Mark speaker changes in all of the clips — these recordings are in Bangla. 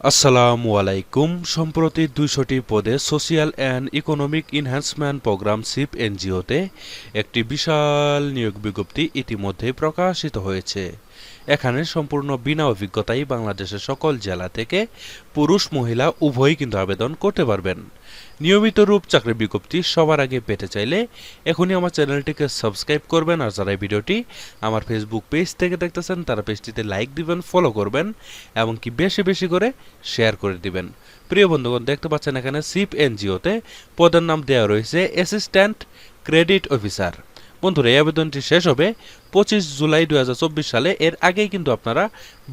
Speaker 1: আসসালামু আলাইকুম। সম্প্রতি দুইশোটি পদে social and economic enhancement programme SEEP এনজিওতে একটি বিশাল নিয়োগ বিজ্ঞপ্তি ইতিমধ্যে প্রকাশিত হয়েছে। এখানে সম্পূর্ণ বিনা অভিজ্ঞতায় বাংলাদেশের সকল জেলা থেকে পুরুষ, মহিলা উভয়ই কিন্তু আবেদন করতে পারবেন। নিয়মিত রূপ চাকরি বিজ্ঞপ্তি সবার আগে পেতে চাইলে এখনই আমার চ্যানেলটিকে সাবস্ক্রাইব করবেন আর যারা এই ভিডিওটি আমার ফেসবুক পেজ থেকে দেখতেছেন, তারা পেজটিতে লাইক দিবেন ফলো করবেন এবং কি বেশি বেশি করে শেয়ার করে দিবেন। প্রিয় বন্ধুগণ, দেখতে পাচ্ছেন এখানে সিপ এনজিওতে পদের নাম দেওয়া রয়েছে অ্যাসিস্ট্যান্ট ক্রেডিট অফিসার বন্ধুরা, এই আবেদনটি শেষ হবে পঁচিশ জুলাই দুই হাজার চব্বিশ সালে। এর আগেই কিন্তু আপনারা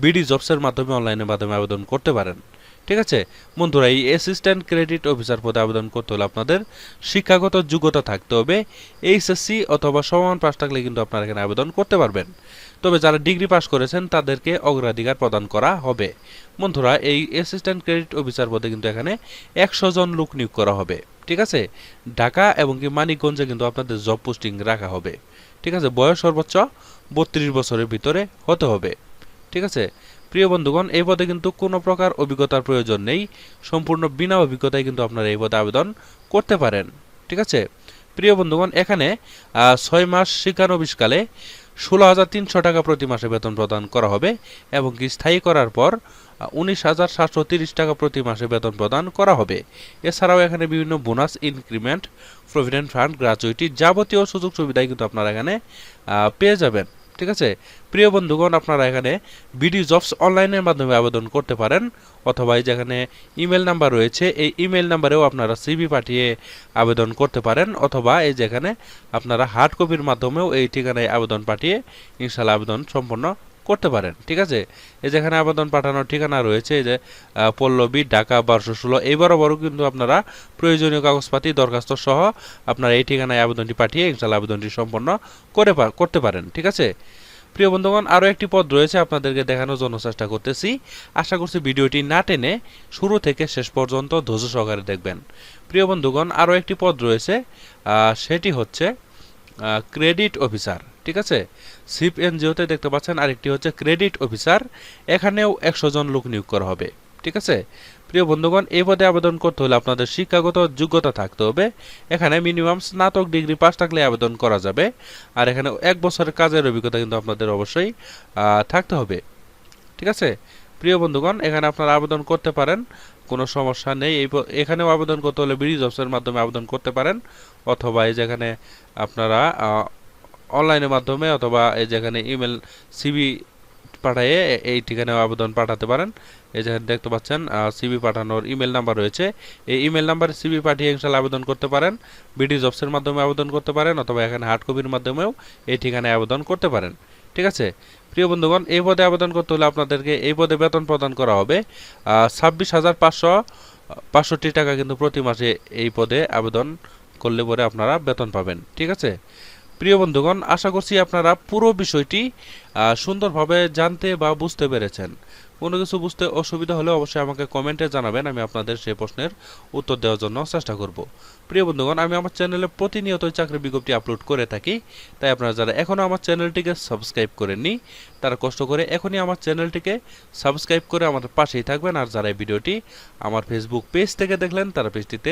Speaker 1: বিডি জবসের মাধ্যমে অনলাইনের মাধ্যমে আবেদন করতে পারেন। ঠিক আছে? বন্ধুরা, এই অ্যাসিস্ট্যান্ট ক্রেডিট অফিসার পদে আবেদন করতে হলে আপনাদের শিক্ষাগত যোগ্যতা থাকতে হবে এইচএসসি অথবা সমান পাশ থাকলে কিন্তু আপনারা এখানে আবেদন করতে পারবেন। তবে যারা ডিগ্রি পাশ করেছেন, তাদেরকে অগ্রাধিকার প্রদান করা হবে। বন্ধুরা, এই অ্যাসিস্ট্যান্ট ক্রেডিট অফিসার পদে কিন্তু এখানে একশো জন লোক নিয়োগ করা হবে। ঠিক আছে? ঢাকা এবং কি মানিকগঞ্জে কিন্তু আপনাদের জব পোস্টিং রাখা হবে। ঠিক আছে? বয়স সর্বোচ্চ বত্রিশ বছরের ভিতরে হতে হবে। ঠিক আছে? প্রিয় বন্ধুগণ, এই পদে কিন্তু কোনো প্রকার অভিজ্ঞতার প্রয়োজন নেই। সম্পূর্ণ বিনা অভিজ্ঞতায় কিন্তু আপনারা এই পদে আবেদন করতে পারেন। ঠিক আছে? প্রিয় বন্ধুগণ, এখানে ছয় মাস শিক্ষানবিশকালে ষোলো হাজার তিনশো টাকা প্রতি মাসে বেতন প্রদান করা হবে এবং কি স্থায়ী করার পর উনিশ হাজার সাতশো তিরিশ টাকা প্রতি মাসে বেতন প্রদান করা হবে। এছাড়াও এখানে বিভিন্ন bonus, increment, provident fund, gratuity যাবতীয় সুযোগ সুবিধাই কিন্তু আপনারা এখানে পেয়ে যাবেন। ঠিক আছে? প্রিয় বন্ধুগণ, আপনারা এখানে বিডি জবস অনলাইনের মাধ্যমে আবেদন করতে পারেন অথবা এই যেখানে ইমেল নাম্বার রয়েছে, এই ইমেল নাম্বারেও আপনারা সিবি পাঠিয়ে আবেদন করতে পারেন অথবা এই যেখানে আপনারা হার্ড কপির মাধ্যমেও এই ঠিকানায় আবেদন পাঠিয়ে ইনশাল্লাহ আবেদন সম্পন্ন করতে পারেন, ঠিক আছে? এই যেখানে আবেদন পাঠানোর ঠিকানা রয়েছে, এই যে পল্লবী, ঢাকা, বারোশো ষোলো এই বরাবরও কিন্তু আপনারা প্রয়োজনীয় কাগজপাতি, দরখাস্ত সহ আপনারা এই ঠিকানায় আবেদনটি পাঠিয়ে ইনশাল্লাহ আবেদনটি সম্পন্ন করে করতে পারেন, ঠিক আছে? প্রিয় বন্ধুগণ, আরও একটি পদ রয়েছে আপনাদেরকে দেখানোর জন্য চেষ্টা করতেছি। আশা করছি ভিডিওটি না টেনে শুরু থেকে শেষ পর্যন্ত ধৈর্য সহকারে দেখবেন। প্রিয় বন্ধুগণ, আরও একটি পদ রয়েছে সেটি হচ্ছে ক্রেডিট অফিসার। ঠিক আছে? সিপ এনজিওতে দেখতে পাচ্ছেন, আরেকটি হচ্ছে ক্রেডিট অফিসার এখানেও একশো জন লোক নিয়োগ করা হবে, ঠিক আছে? প্রিয় বন্ধুগণ, এই পদে আবেদন করতে হলে আপনাদের শিক্ষাগত যোগ্যতা থাকতে হবে। এখানে মিনিমাম স্নাতক ডিগ্রি পাস থাকলে আবেদন করা যাবে, আর এখানে এক বছরের কাজের অভিজ্ঞতা কিন্তু আপনাদের অবশ্যই থাকতে হবে, ঠিক আছে? প্রিয় বন্ধুগণ, এখানে আপনারা আবেদন করতে পারেন, কোনো সমস্যা নেই। এই এখানেও আবেদন করতে হলে বিডি জবসের মাধ্যমে আবেদন করতে পারেন, অথবা এই যেখানে আপনারা অনলাইনের মাধ্যমে অথবা এই যেখানে ইমেল সিবি পাঠিয়ে এই ঠিকানায় আবেদন পাঠাতে পারেন। এই যেখানে দেখতে পাচ্ছেন সিবি পাঠানোর ইমেল নাম্বার রয়েছে। এই ইমেল নাম্বারে সিবি পাঠিয়ে ইনশাল্লাহ আবেদন করতে পারেন। বিডি জবসের মাধ্যমে আবেদন করতে পারেন অথবা এখানে হার্ড কপির মাধ্যমেও এই ঠিকানায় আবেদন করতে পারেন। ঠিক আছে? প্রিয় বন্ধুগণ, এই পদে আবেদন করতে হলে আপনাদেরকে এই পদে বেতন প্রদান করা হবে। ছাব্বিশ হাজার পাঁচশো পাঁচষট্টি টাকা কিন্তু প্রতি মাসে এই পদে আবেদন করলে পরে আপনারা বেতন পাবেন। ঠিক আছে? প্রিয় বন্ধুগণ, আশা করছি আপনারা পুরো বিষয়টি সুন্দরভাবে জানতে বা বুঝতে পেরেছেন। কোনো কিছু বুঝতে অসুবিধা হলে অবশ্যই আমাকে কমেন্টে জানাবেন, আমি আপনাদের সেই প্রশ্নের উত্তর দেওয়ার জন্য চেষ্টা করব। প্রিয় বন্ধুগণ, আমি আমার চ্যানেলে প্রতিনিয়ত চাকরি বিজ্ঞপ্তি আপলোড করে থাকি, তাই আপনারা যারা এখনও আমার চ্যানেলটিকে সাবস্ক্রাইব করেননি, তারা কষ্ট করে এখনই আমার চ্যানেলটিকে সাবস্ক্রাইব করে আমাদের পাশেই থাকবেন, আর যারা এই ভিডিওটি আমার ফেসবুক পেজ থেকে দেখলেন, তারা পেজটিতে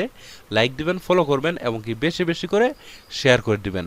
Speaker 1: লাইক দিবেন ফলো করবেন, এবং কি বেশি বেশি করে শেয়ার করে দিবেন।